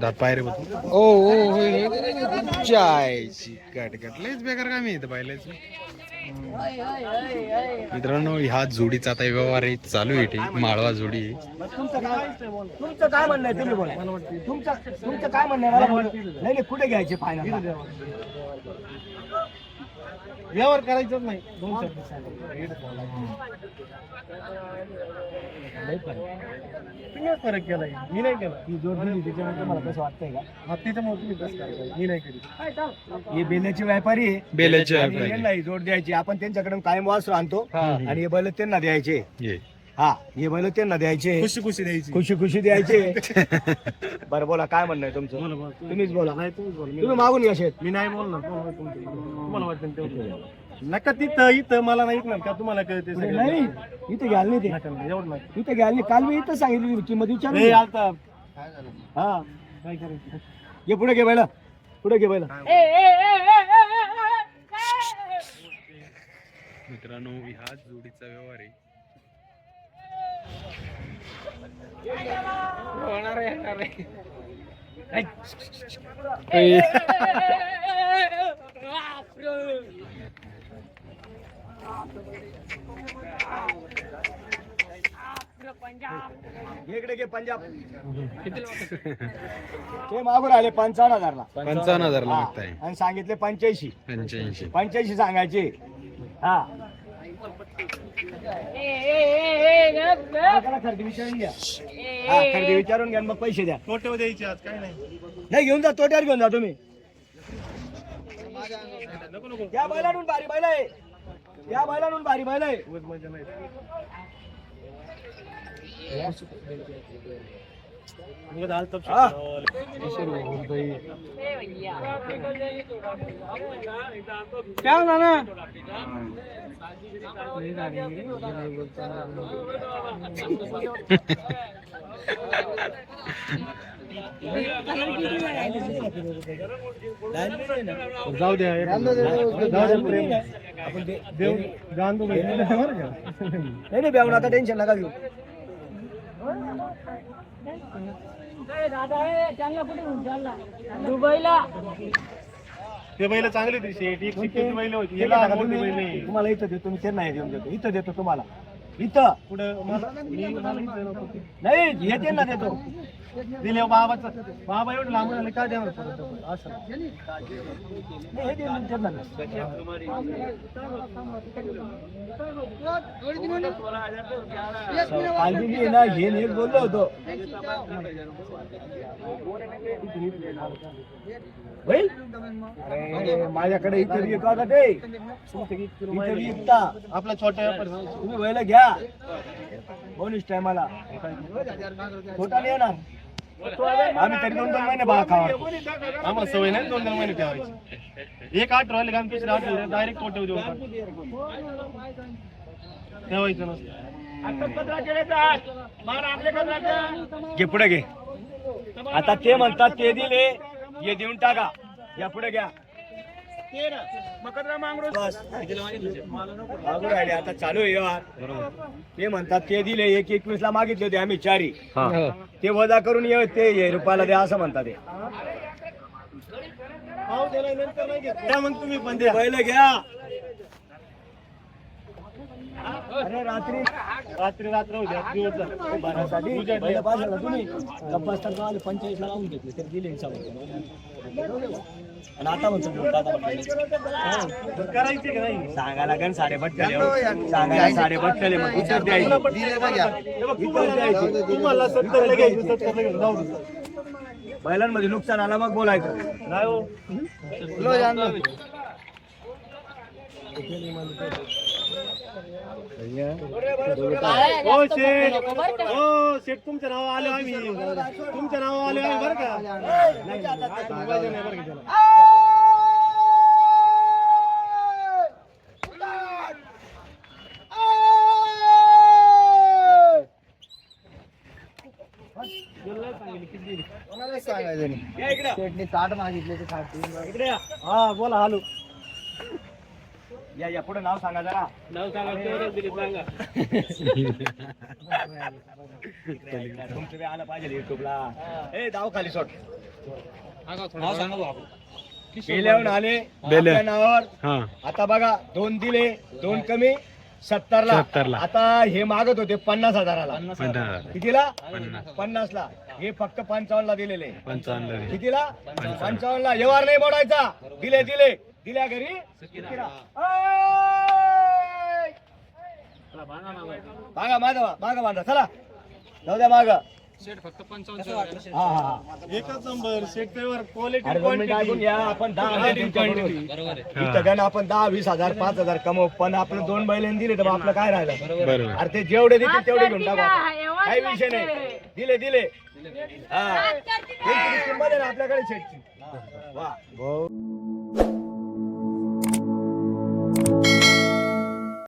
दात पायरे बघ. ओ ओ होय जायची काट काट लयच बेकार काम येतं पाहिलंच मित्रांनो ह्या जोडीचा आता व्यवहार आहे चालू आहे इथे. माळवा जोडी तुमचं काय तुमचं काय म्हणणं आहे? तुम्ही बोला. तुमचं तुमचं काय म्हणणं आहे? मला बोला. नाही नाही कुठे घ्यायचे फायनल व्यवहार करायचंच नाही. दोन शब्द तुम्ही फरक. केलाय? मी नाही केला. ही जोड दिली त्याच्यामुळे मला कसं वाटतंय का? हा त्याच्यामुळे तुम्ही कसं काय मी नाही केली हे बेल्याचे व्यापारी आहे. बेल्याचे आणि व्यापारी. यांना ही जोड द्यायची. आपण त्यांच्याकडून कायम वासरू आणतो हा. आणि हे बैल त्यांना द्यायचे. ये. हा हे बैल त्यांना द्यायचे खुशी खुशी द्यायची खुशी खुशी द्यायचे बरं बोला काय म्हणणं आहे तुमचं बोला बोला तुम्हीच बोला नाही तुम्हीच बोला मी तुम्ही मागून घ्या शेत मी नाही बोलणार तुम्हाला वाटतं ना तेवढं नका तिथं इथं मला नाही ऐकणार का तुम्हाला कळते सगळं? नाही इथे घ्याल नाही ते नका ना, एवढं नाही इथे घ्याल नाही काल मी इथं सांगितली किंमत हे विचार आता हा काय करायचं घे पुढे घे बैला पुढे घे बैला मित्रांनो ह्या जोडीचा व्यवहार आहे ए, घे इकडे घे पंजाब. ते मागून आले पंचावन्न हजारला. पंचावन्न हजारला हा. मागताय आणि सांगितले पंच्याऐंशी. पंच्याऐंशी. पंच्याऐंशी सांगायचे. हा. खरेदी विचारून घ्या. हा खरेदी विचारून घ्या आणि मग पैसे द्या. तोटे द्यायचे आज काय नाही. नाही घेऊन जा तोट्यावर घेऊन जा तुम्ही. या बैलाडून बारी बैल आहे. या बैलाडून बारी बैल आहे. उगाच मजा नाही हा. काय ना जाऊ द्या प्रेम. देव नाही नाही बेवून आता टेन्शन नका घेऊ दुबईला. ते बैल चांगली होती शेट एक शिक्केची बैल होती? मोठी नाही तुम्हाला इथं देतो मी त्यांना हे देऊन देतो. इथं देतो तुम्हाला. इथं. पुढं मला मी मला इथं नको. नाही हे त्यांना देतो. दिले बाबाचा बाबा एवढं लांब आले काय देणार परत? असं. नाही, हे ना हे नीट बोललो होतो. होईल? अरे माझ्याकडे बी एक आता ते. इथे बी एकटा आपला छोट्या तुम्ही व्हायला घ्या. बोनीस टायमाला छोटा नाही येणार. आम्ही तरी दोन दोन महिने बा खावा. आम्हाला सवय नाही दोन दोन महिने ठेवायची. एक आठ राहिले का आम्ही दुसरे आठ डायरेक्ट देऊन टाकू. ठेवायचं नसतं. घे पुढे घे. आता ते म्हणतात ते दिले हे देऊन टाका. या पुढे घ्या. बस. मागून राहिले आता चालू आहे व्यवहार. ते म्हणतात ते दिले एक एकवीस ला मागितले होते आम्ही चारी. ते वजा करून ये ते हे रुपयाला द्या असं म्हणतात ते पाव दिला नंतर नाही घेत. द्या मग तुम्ही पण द्या. पहिलं घ्या. अरे रात्री रात्री रात्र तुम्ही. गप्पा असताना आले पंचेचाळीस ला लावून घेतले. तर दिले हिसाब आणि आता म्हणतो करायचे का नाही? सांगायला लागेल साडे बट्टले सांगायला साडे बट्टले मग इतर द्यायची. हे बघ, तुम्हाला घ्यायचं दे. बैलांमध्ये नुकसान आलं मग बोलायचं. नाही हो. हो शेठ. हो शेठ तुमच्या नाव आले आम्ही. तुमच्या नाव आले आम्ही बरं का? नाही, सांगायचं बरं का. इकडे या. हा बोला हॅलो. या या पुढे नाव सांगा जरा. नाव सांगा तेवढंच दिली सांगा. तुमचं बी आलं पाहिजे युट्यूबला. ए दाव खाली सोड बेल्याहून आले बेल्या. आपल्या नावावर. हा. आता बघा दोन दिले दोन कमी सत्तरला. 70 ला. आता हे मागत होते पन्नास हजाराला. पंधरा कितीला? पन्नास. पन्नास ला हे फक्त पंचावन्न ला दिलेले. पंचावन्न ला कितीला? पंचावन्न. ला व्यवहार नाही मोडायचा. दिले दिले. दिल्या घरी! मागा माझा मागा माझा चला. जाऊ द्या माग. हा हा हा. एकच नंबर क्वालिटी घ्या आपण दहा आपण वीस हजार पाच हजार कमवू. पण आपलं दोन बैलांनी दिले तर मग आपलं काय राहिलं? बरोबर अरे ते जेवढे देतील तेवढे घेऊन टाकू. आपण. काही विषय नाही. दिले दिले. हा. किंमत आहे ना आपल्याकडे शेटची वा. Thank you.